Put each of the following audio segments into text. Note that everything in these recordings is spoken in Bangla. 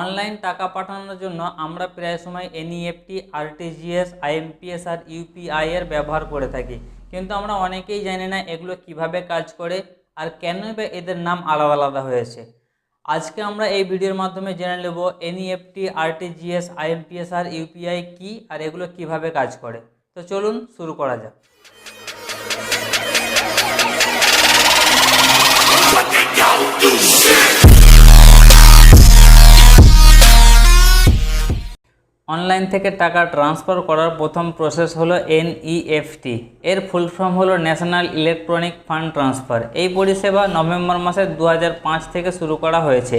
অনলাইন টাকা পাঠানোর জন্য আমরা প্রায় সময় এনইএফটি আরটিজিএস আইএমপিএস আর ইউপিআই এর ব্যবহার করে থাকি। কিন্তু আমরা অনেকেই জানি না এগুলো কীভাবে কাজ করে আর কেনই বা এদের নাম আলাদা আলাদা হয়েছে। আজকে আমরা এই ভিডিওর মাধ্যমে জেনে নেব এনইএফটি আরটিজিএস আইএমপিএস আর ইউপিআই কি আর এগুলো কীভাবে কাজ করে। তো চলুন শুরু করা যাক। অনলাইন থেকে টাকা ট্রান্সফার করার প্রথম প্রসেস হলো এনইএফটি এর ফুল ফর্ম হলো ন্যাশনাল ইলেকট্রনিক ফান্ড ট্রান্সফার। এই পরিষেবা নভেম্বর মাসের দু থেকে শুরু করা হয়েছে।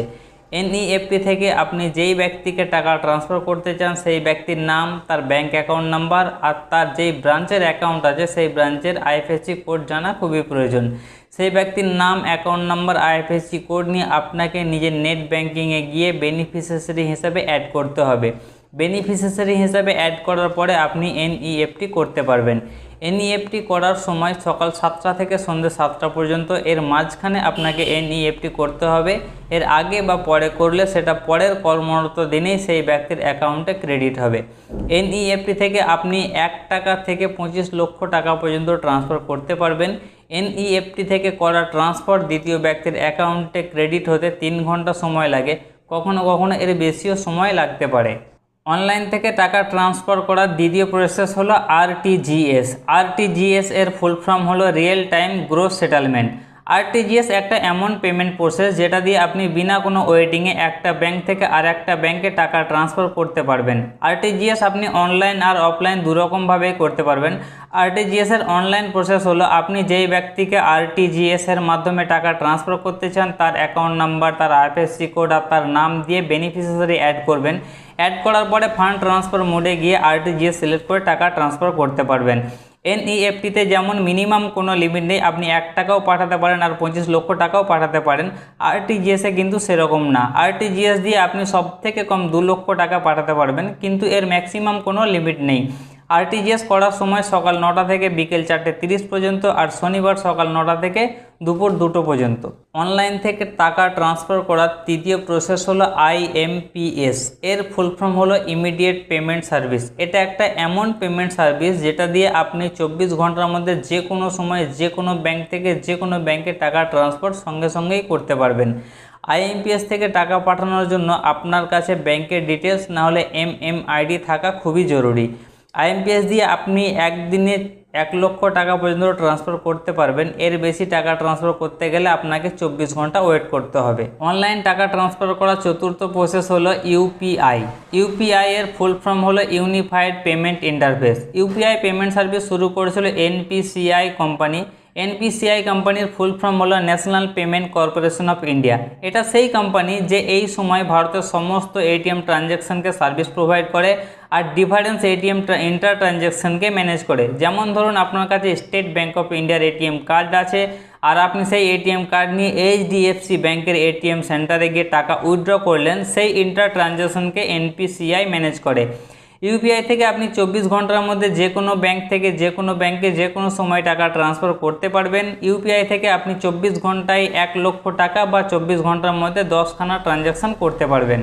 এনইএফটি থেকে আপনি যেই ব্যক্তিকে টাকা ট্রান্সফার করতে চান, সেই ব্যক্তির নাম, তার ব্যাংক অ্যাকাউন্ট নাম্বার আর তার যেই ব্রাঞ্চের অ্যাকাউন্ট আছে, সেই ব্রাঞ্চের আইএফএসসি কোড জানা খুবই প্রয়োজন। সেই ব্যক্তির নাম, অ্যাকাউন্ট নাম্বার আইএফএসসি কোড নিয়ে আপনাকে নিজের নেট ব্যাঙ্কিংয়ে গিয়ে বেনিফিশিয়ারি হিসাবে অ্যাড করতে হবে। বেনিফিশিয়ারি হিসাবে অ্যাড করার পরে আপনি এনইএফটি করতে পারবেন। এনইএফটি করার সময় সকাল সাতটা থেকে সন্ধ্যে সাতটা পর্যন্ত এর মাঝখানে আপনাকে এনইএফটি করতে হবে। এর আগে বা পরে করলে সেটা পরের কর্মরত দিনেই সেই ব্যক্তির অ্যাকাউন্টে ক্রেডিট হবে। এনইএফটি থেকে আপনি এক টাকা থেকে পঁচিশ লক্ষ টাকা পর্যন্ত ট্রান্সফার করতে পারবেন। এনইএফটি থেকে করা ট্রান্সফার দ্বিতীয় ব্যক্তির অ্যাকাউন্টে ক্রেডিট হতে তিন ঘণ্টা সময় লাগে। কখনো কখনো এর বেশিও সময় লাগতে পারে। অনলাইন থেকে টাকা ট্রান্সফার করার দ্বিতীয় প্রসেস হলো আরটিজিএস আরটিজিএস এর ফুল ফর্ম হলো real time gross settlement RTGS একটা এমন পেমেন্ট প্রসেস যেটা দিয়ে আপনি বিনা কোনো ওয়েটিংয়ে একটা ব্যাংক থেকে আর একটা ব্যাংকে টাকা ট্রান্সফার করতে পারবেন। আরটিজিএস আপনি অনলাইন আর অফলাইন দুরকমভাবেই করতে পারবেন। আরটিজিএস এর অনলাইন প্রসেস হলো আপনি যেই ব্যক্তিকে আরটিজিএস এর মাধ্যমে টাকা ট্রান্সফার করতে চান, তার অ্যাকাউন্ট নাম্বার তার আইএফএসসি কোড আর তার নাম দিয়ে বেনিফিশিয়ারি অ্যাড করবেন। অ্যাড করার পরে ফান্ড ট্রান্সফার মোডে গিয়ে আরটিজিএস সিলেক্ট করে টাকা ট্রান্সফার করতে পারবেন। এনইএফটিতে যেমন মিনিমাম কোনো লিমিট নেই, আপনি এক টাকাও পাঠাতে পারেন আর পঁচিশ লক্ষ টাকাও পাঠাতে পারেন। আরটিজিএসে কিন্তু সেরকম না। আরটিজিএস দিয়ে আপনি সব থেকে কম দু লক্ষ টাকা পাঠাতে পারবেন, কিন্তু এর ম্যাক্সিমাম কোনো লিমিট নেই। আরটিজিএস করার সময় সকাল নটা থেকে বিকেল চারটে তিরিশ পর্যন্ত আর শনিবার সকাল নটা থেকে দুপুর দুটো পর্যন্ত। অনলাইন থেকে টাকা ট্রান্সফার করার তৃতীয় প্রসেস হলো আইএমপিএস এর ফুল ফর্ম হলো ইমিডিয়েট পেমেন্ট সার্ভিস। এটা একটা এমন পেমেন্ট সার্ভিস যেটা দিয়ে আপনি চব্বিশ ঘণ্টার মধ্যে যে কোনো সময় যে কোনো ব্যাংক থেকে যে কোনো ব্যাংকে টাকা ট্রান্সফার সঙ্গে সঙ্গেই করতে পারবেন। আইএমপিএস থেকে টাকা পাঠানোর জন্য আপনার কাছে ব্যাংকের ডিটেলস না হলে এম এম থাকা খুবই জরুরি। আইএমপিএস দিয়ে আপনি একদিনে এক লক্ষ টাকা পর্যন্ত ট্রান্সফার করতে পারবেন। এর বেশি টাকা ট্রান্সফার করতে গেলে আপনাকে চব্বিশ ঘণ্টা ওয়েট করতে হবে। অনলাইন টাকা ট্রান্সফার করার চতুর্থ প্রসেস হলো ইউপিআই ইউপিআই এর ফুল ফর্ম হলো unified payment interface UPI payment service শুরু করেছিল এনপিসিআই কোম্পানি এনপিসিআই কোম্পানির ফুল ফর্ম হলো national payment corporation of India এটা সেই কোম্পানি যে এই সময় ভারতের সমস্ত এটিএম ট্রানজ্যাকশনকে সার্ভিস প্রোভাইড করে। আর ডিফারেন্স এটিএম ইন্টার ট্রানজ্যাকশনকে ম্যানেজ করে। যেমন ধরুন আপনার কাছে স্টেট ব্যাঙ্ক অফ ইন্ডিয়ার এটিএম কার্ড আছে, আর আপনি সেই এটিএম কার্ড নিয়ে এইচডিএফসি ব্যাংকের এটিএম সেন্টারে গিয়ে টাকা উইথড্র করলেন, সেই ইন্টার ট্রানজ্যাকশনকে এনপিসিআই ম্যানেজ করে। ইউপিআই থেকে আপনি চব্বিশ ঘণ্টার মধ্যে যে কোনো ব্যাংক থেকে, যে কোনো ব্যাংকে যে কোনো সময় টাকা ট্রান্সফার করতে পারবেন। ইউপিআই থেকে আপনি চব্বিশ ঘন্টায় এক লক্ষ টাকা বা চব্বিশ ঘণ্টার মধ্যে দশখানা ট্রানজ্যাকশান করতে পারবেন।